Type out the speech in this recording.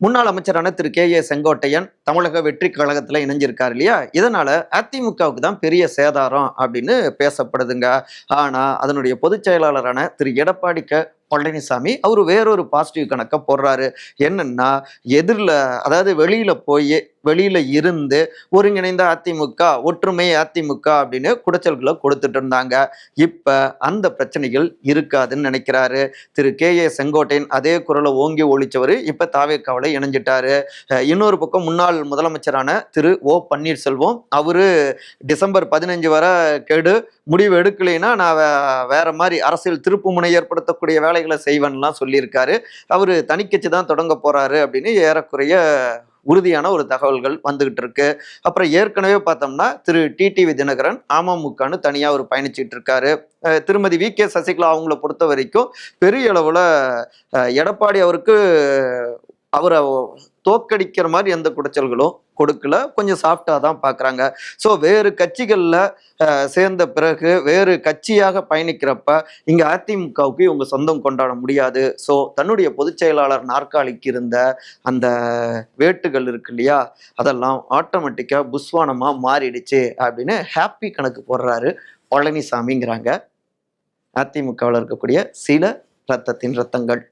முன்னாள் அமைச்சரான திரு. கே. ஏ. செங்கோட்டையன் தமிழக வெற்றி கழகத்துல இணைஞ்சிருக்காரு இல்லையா? இதனால அதிமுகவுக்கு தான் பெரிய சேதாரம் அப்படின்னு பேசப்படுதுங்க. ஆனா அதனுடைய பொதுச் செயலாளரான திரு. எடப்பாடி க. பழனிசாமி அவர் வேறொரு பாசிட்டிவ் கணக்கை போடுறாரு. என்னன்னா எதிரில் அதாவது வெளியில் போய் வெளியில இருந்து ஒருங்கிணைந்த அதிமுக ஒற்றுமை அதிமுக அப்படின்னு குடைச்சல்களை கொடுத்துட்டு இருந்தாங்க. இப்ப அந்த பிரச்சனைகள் இருக்காதுன்னு நினைக்கிறாரு. திரு கே ஏ செங்கோட்டையன் அதே குரலை ஓங்கி ஒழிச்சவர் இப்ப தாவேக்காவில் இணைஞ்சிட்டாரு. இன்னொரு பக்கம் முன்னாள் முதலமைச்சரான திரு ஓ பன்னீர்செல்வம் அவரு டிசம்பர் பதினஞ்சு வரை கெடு முடிவு எடுக்கலைன்னா நான் வேற மாதிரி அரசியல் திருப்புமுனை ஏற்படுத்தக்கூடிய வேலைகளை செய்வேன்லாம் சொல்லியிருக்காரு. அவர் தனிக்கட்சி தான் தொடங்க போறாரு அப்படின்னு ஏறக்குறைய உறுதியான ஒரு தகவல்கள் வந்துகிட்டு இருக்கு. அப்புறம் ஏற்கனவே பார்த்தோம்னா திரு டிடிவி தினகரன் அமமுகன்னு தனியா அவர் பயணிச்சிட்டு இருக்காரு. திருமதி வி கே சசிகலா அவங்கள பொறுத்த வரைக்கும் பெரிய அளவுல எடப்பாடி அவருக்கு அவரை தோக்கடிக்கிற மாதிரி எந்த குடைச்சல்களும் கொடுக்கல. கொஞ்சம் சாஃப்டாக தான் பார்க்குறாங்க ஸோ வேறு கட்சிகளில் சேர்ந்த பிறகு வேறு கட்சியாக பயணிக்கிறப்ப இங்கே அதிமுகவுக்கு இவங்க சொந்தம் கொண்டாட முடியாது. ஸோ தன்னுடைய பொதுச் செயலாளர் நாற்காலிக்கு இருந்த அந்த வேட்டுகள் இருக்கு இல்லையா? அதெல்லாம் ஆட்டோமேட்டிக்காக புஸ்வானமாக மாறிடுச்சு அப்படின்னு ஹாப்பி கணக்கு போடுறாரு பழனிசாமிங்கிறாங்க. அதிமுகவில் இருக்கக்கூடிய சில ரத்தத்தின் ரத்தங்கள்.